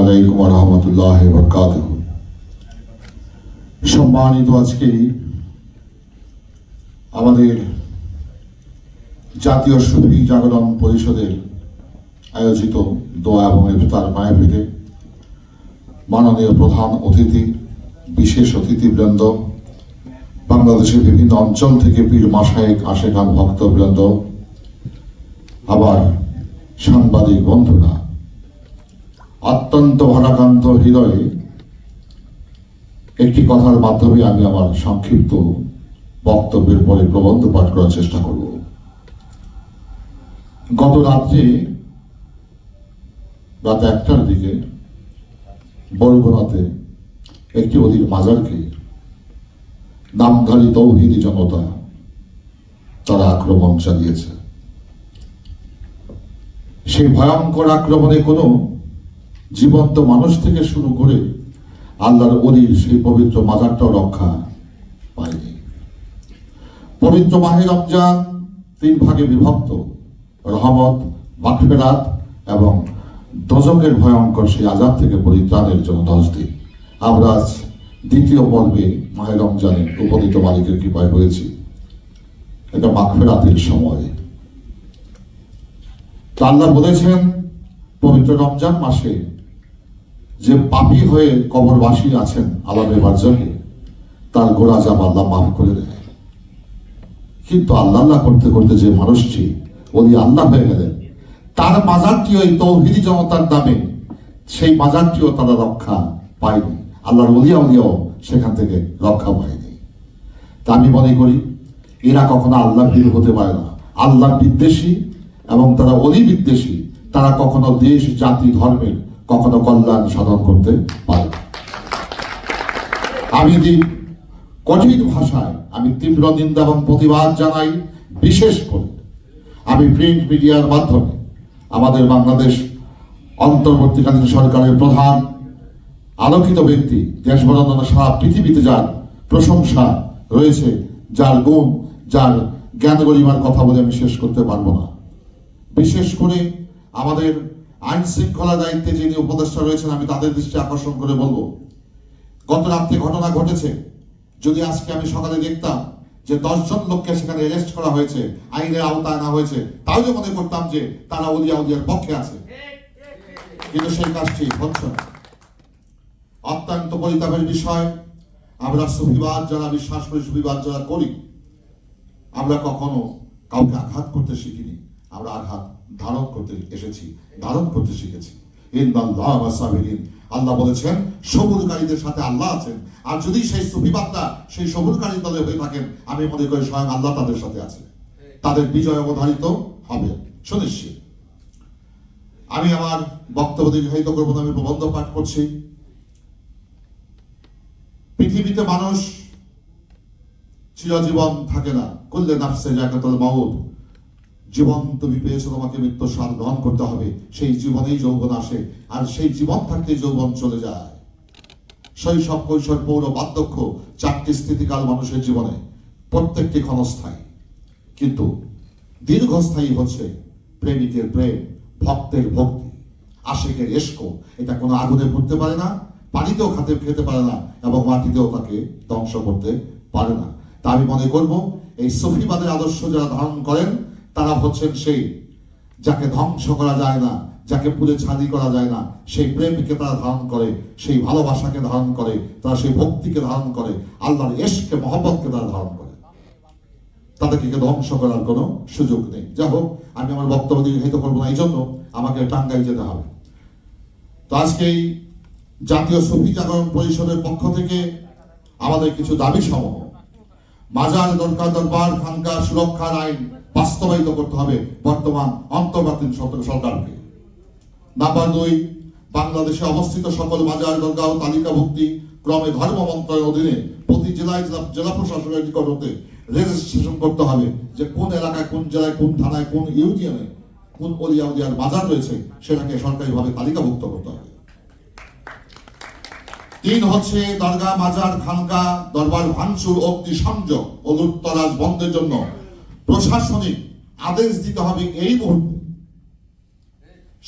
আলাইকুম রহমতুল্লাহ বরকাত সম্মানিত আজকে আমাদের জাতীয় সুফি জাগরণ পরিষদের আয়োজিত দোয়া এবং ইফতার মায়াবীতে মাননীয় প্রধান অতিথি, বিশেষ অতিথিবৃন্দ, বাংলাদেশের বিভিন্ন অঞ্চল থেকে পীর মাসায়েক আশেখান ভক্তবৃন্দ, আবার সাংবাদিক বন্ধুরা অত্যন্ত ভারাক্রান্ত হৃদয়ে একটি কথার মাধ্যমে আমি আমার সংক্ষিপ্ত বক্তব্যের পরে প্রবন্ধ পাঠ করার চেষ্টা করব। গত রাত্রে রাত একটার দিকে বরগুনাতে একটি অধীর মাজারকে নামধারী তৌহিদি জনতা তারা আক্রমণ চালিয়েছে। সেই ভয়ঙ্কর আক্রমণে কোনো জীবন্ত মানুষ থেকে শুরু করে আল্লাহর অলির সেই পবিত্র মাজারটাও রক্ষা পায়নি। পবিত্র মাহে রমজান তিন ভাগে বিভক্ত, রহমত মাখফেরাত এবং দজকের ভয়ঙ্কর সেই আজাব থেকে পরিত্রাণের জন্য দশ দিন। আমরা দ্বিতীয় পর্বে মাহে রমজানে উপনীত মালিকের কৃপায় হয়েছি। এটা মাখফেরাতের সময়। আল্লাহ বলেছেন, পবিত্র রমজান মাসে যে পাপি হয়ে কবরবাসী আছেন আল্লাহ আলামে বার্জাকে তার গোড়া জাম আল্লাহ মাফ করে দেয়। কিন্তু আল্লাহ আল্লাহ করতে করতে যে মানুষটি ওলি আল্লাহ হয়ে গেলেন, তার মাজারটি ওই তৌহিদি জনতার নামে, সেই মাজারটিও তারা রক্ষা পায়নি। আল্লাহর অলিয়া উলিয়াও সেখান থেকে রক্ষা পায়নি। তা আমি মনে করি, এরা কখনো আল্লাহ ভীরু হতে পারে না। আল্লাহ বিদ্বেষী এবং তারা অলি বিদ্বেষী, তারা কখনো দেশ, জাতি, ধর্মের কখনো কল্যাণ সাধন করতে পারে আমি যদি কঠিন ভাষায় আমি তীব্র নিন্দা এবং প্রতিবাদ জানাই, বিশেষ করে আমি প্রিন্ট মিডিয়ার মাধ্যমে আমাদের বাংলাদেশ অন্তর্বর্তীকালীন সরকারের প্রধান আলোকিত ব্যক্তি, দেশ বরঞ্জন সারা পৃথিবীতে যার প্রশংসা রয়েছে, যার গুণ, যার জ্ঞান গরিমার কথা বলে আমি শেষ করতে পারব না। বিশেষ করে আমাদের আইন শৃঙ্খলা দায়িত্বে যিনি উপদেষ্টা রয়েছেন, আমি তাদের দৃষ্টি আকর্ষণ করে বলব। গত রাত্রে ঘটনা ঘটেছে। যদি আজকে আমি সকালে দেখতাম যে দশজন লোককে সেখানে অ্যারেস্ট করা হয়েছে, আইনের আওতায় আনা হয়েছে, তাহলে মনে করতাম যে তারা উলিয়া উলিয়ার পক্ষে আছে। কিন্তু সেই কাজটি হচ্ছে অত্যন্ত পরিতাপের বিষয়। আমরা সুফিবাদ যারা, বিশ্বাস করি সুফিবাদ যারা করি, আমরা কখনো কাউকে আঘাত করতে শিখিনি। আমরা আঘাত ধারণ করতে এসেছি, ধারণ করতে শিখেছি। আল্লাহ বলেছেন, সবুরকারীদের সাথে আল্লাহ আছেন। আর যদি সেই সুফিবাদটা সেই সবুরকারী দলে হয়ে থাকেন আমি মনে করি স্বয়ং আল্লাহ তাদের সাথে আছে। তাদের বিজয় অবধারিত হবে। সুনিশ্চিত। আমি আমার বক্তব্য দীর্ঘায়িত করব আমি প্রবন্ধ পাঠ করছি। পৃথিবীতে মানুষ চিরজীবন থাকে না। করলে নাফসে জাকাতুল মাউত। জীবন তুমি পেয়েছ তোমাকে মৃত্যু স্বাদ গ্রহণ করতে হবে। সেই জীবনেই যৌবন আসে, আর সেই জীবন থাকতে যৌবন চলে যায়। শৈশব, কৈশোর, পৌর, বার্ধক্য চারটি স্থিতিকাল মানুষের জীবনে, প্রত্যেকটি ক্ষণস্থায়ী। কিন্তু দীর্ঘস্থায়ী হচ্ছে প্রেমিকের প্রেম, ভক্তের ভক্তি। আশেকের এস্ক এটা কোনো আগুনে পুড়তে পারে না, পানিতেও খাতে খেতে পারে না, এবং মাটিতেও তাকে ধ্বংস করতে পারে না। তা আমি মনে করব, এই সফিবাদের আদর্শ যারা ধারণ করেন তারা হচ্ছেন সেই যাকে ধ্বংস করা যায় না, যাকে পুরে ছাদি করা যায় না, সেই প্রেমকে তারা ধারণ করে, সেই ভালোবাসাকে ধারণ করে, তারা সেই ভক্তিকে ধারণ করে, আল্লাহর এশকে, মহব্বতকে তারা ধারণ করে। তাদেরকে ধ্বংস করার কোনো সুযোগ নেই। যাই হোক, আমি আমার বক্তব্য দীর্ঘায়িত করব না, এই জন্য আমাকে টাঙ্গাই যেতে হবে। তো আজকে এই জাতীয় সুফি জাগরণ পরিষদের পক্ষ থেকে আমাদের কিছু দাবি সমূহ। মাজার, দরকার দরবার, খানকা, সুরক্ষার আইন বাস্তবায়িত করতে হবে বর্তমান অন্তর্বর্তীন সরকারকে। নাম্বার দুই, বাংলাদেশে অবস্থিত সকল মাজার দরগা ও তালিকাভুক্তি ক্রমে ধর্ম মন্ত্রণালয়ের অধীনে প্রতি জেলায় জেলা জেলা প্রশাসনের নিকট হতে রেজিস্ট্রেশন করতে হবে যে কোন এলাকায়, কোন জেলায়, কোন থানায়, কোন ইউনিয়নে, কোন অলিয়া উলিয়ার মাজার রয়েছে সেটাকে সরকারিভাবে তালিকাভুক্ত করতে হবে। তিন হচ্ছে দরগা মাজার, খানকা, দরবার ভাঙচুর অগ্নি সংযোগ ও বন্ধের জন্য প্রশাসনিক আদেশ দিতে হবে এই মুহূর্তে।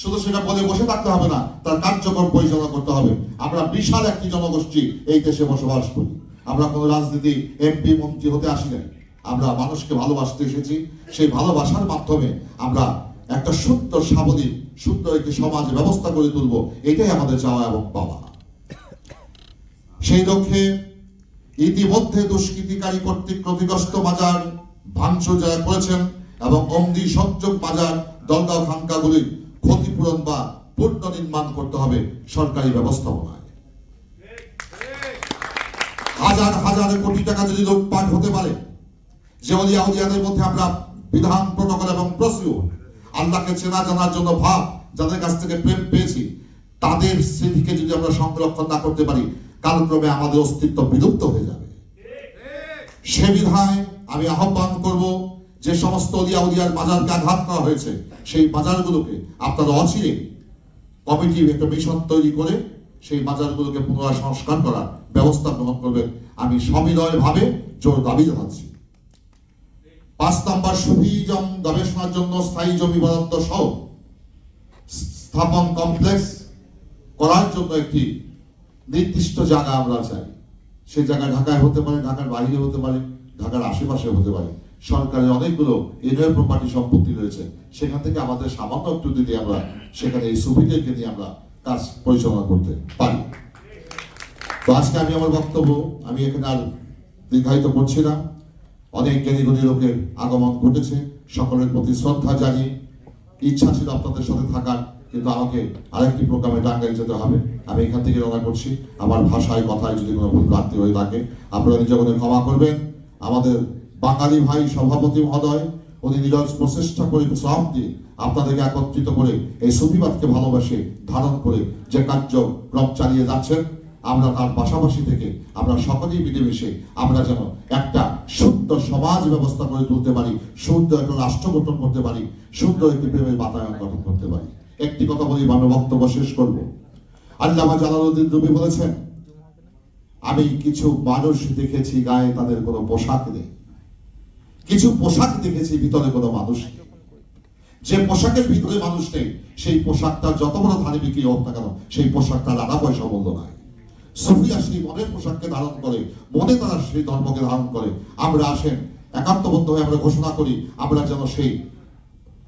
শুধু সেটা বলে বসে থাকতে হবে না, তার কার্যক্রম পরিচালনা করতে হবে। আমরা বিশাল একটি জনগোষ্ঠী এই দেশে বসবাস করি। আমরা কোনো রাজনীতি এমপি মন্ত্রী হতে আসি নাই। আমরা মানুষকে ভালোবাসতে এসেছি। সেই ভালোবাসার মাধ্যমে আমরা একটা সুন্দর, সাবলীল, সুন্দর একটি সমাজ ব্যবস্থা করে তুলব। এটাই আমাদের চাওয়া এবং পাওয়া। সেই লক্ষ্যে ইতিমধ্যে দুষ্কৃতিকারী কর্তৃক ক্ষতিগ্রস্ত বাজার ভাঙচুর যারা করেছেন এবং অগ্নি সংযোগ বাজার, দলগাঁও খানকাগুলির ক্ষতিপূরণ বা পুনর্নির্মাণ করতে হবে সরকারি ব্যবস্থাপনায়। হাজার হাজার কোটি টাকা যদি লুটপাট হতে পারে, যে অলিয়া মধ্যে আমরা বিধান প্রটোকল এবং প্রসিউর আল্লাহকে চেনা জানার জন্য ভাব যাদের কাছ থেকে প্রেম পেয়েছি, তাদের স্মৃতিকে যদি আমরা সংরক্ষণ না করতে পারি, কালক্রমে আমাদের অস্তিত্ব বিলুপ্ত হয়ে যাবে। সে বিধায় আমি আহ্বান করব যে সমস্ত বাজারকে আঘাত করা হয়েছে, সেই বাজারগুলোকে আপনারা অচিরে কমিটি একটা মিশন তৈরি করে সেই বাজারগুলোকে পুনরায় সংস্কার করার ব্যবস্থা গ্রহণ করবেন। আমি সবিনয় ভাবে জোর দাবি জানাচ্ছি। পাঁচ নম্বর সুফিজম গবেষণার জন্য স্থায়ী জমি বরাদ্দ সহ স্থাপন কমপ্লেক্স করার জন্য একটি নির্দিষ্ট জায়গা আমরা চাই। সেই জায়গা ঢাকায় হতে পারে, ঢাকার বাইরে হতে পারে। ঢাকার আশেপাশে হতে পারে। সরকারের অনেকগুলো এনওয়ে প্রপার্টি সম্পত্তি রয়েছে। সেখান থেকে আমাদের সামান্য একটু দিতে আমরা সেখানে এই সুবিধেকে নিয়ে আমরা কাজ পরিচালনা করতে পারি। তো আজকে আমি আমার বক্তব্য, আমি এখানে আর দীর্ঘায়িত করছি না। অনেক জ্ঞানী গুণী লোকের আগমন ঘটেছে। সকলের প্রতি শ্রদ্ধা জানিয়ে ইচ্ছা ছিল আপনাদের সাথে থাকার, কিন্তু আমাকে আরেকটি প্রোগ্রামে টাঙ্গাইল যেতে হবে। আমি এখান থেকে রওনা করছি। আমার ভাষায় কথায় যদি কোনো ভুল প্রাপ্তি হয়ে থাকে, আপনারা নিজে ক্ষমা করবেন। আমাদের বাঙালি ভাই সভাপতি মহোদয়, উনি নিরজ প্রচেষ্টা করে শ্রম দিয়ে আপনাদেরকে একত্রিত করে এই সুফিবাদকে ভালোবাসে ধারণ করে যে কার্যক্রম চালিয়ে যাচ্ছেন, আমরা তার পাশাপাশি থেকে আমরা সকলেই মিলেমিশে আমরা যেন একটা সুন্দর সমাজ ব্যবস্থা করে তুলতে পারি সুন্দর একটা রাষ্ট্র গঠন করতে পারি সুন্দর একটি প্রেমের বাতায়ন গঠন করতে পারি। একটি কথা বলি আমি বক্তব্য শেষ করব। আল্লামা জালালউদ্দিন রুমি বলেছেন আমি কিছু মানুষ দেখেছি গায়ে তাদের কোনো পোশাক নেই। কিছু পোশাক দেখেছি ভিতরে কোনো মানুষ নেই। যে পোশাকের ভিতরে মানুষ নেই, সেই পোশাকটা যত বড় ধারে বিক্রি হোক না কেন, সেই পোশাকটা আধা পয়সা মূল্য নাই। সুফিয়া সেই মনের পোশাককে ধারণ করে, মনে তারা সেই ধর্মকে ধারণ করে। আমরা আসেন একাত্মবদ্ধ হয়ে আমরা ঘোষণা করি, আমরা যেন সেই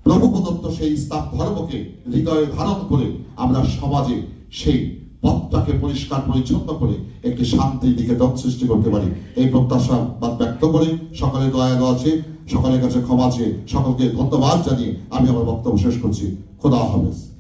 প্রভু প্রদত্ত সেই ইসলাম ধর্মকে হৃদয়ে ধারণ করে আমরা সমাজে সেই পথটাকে পরিষ্কার, পরিচ্ছন্ন করে একটি শান্তির দিকে দম সৃষ্টি করতে পারি। এই প্রত্যাশা ব্যক্ত করে সকালে দয়া আছে সকালের কাছে ক্ষমা আছে সকলকে ধন্যবাদ জানিয়ে আমি আমার বক্তব্য শেষ করছি। খোদা হাফেজ।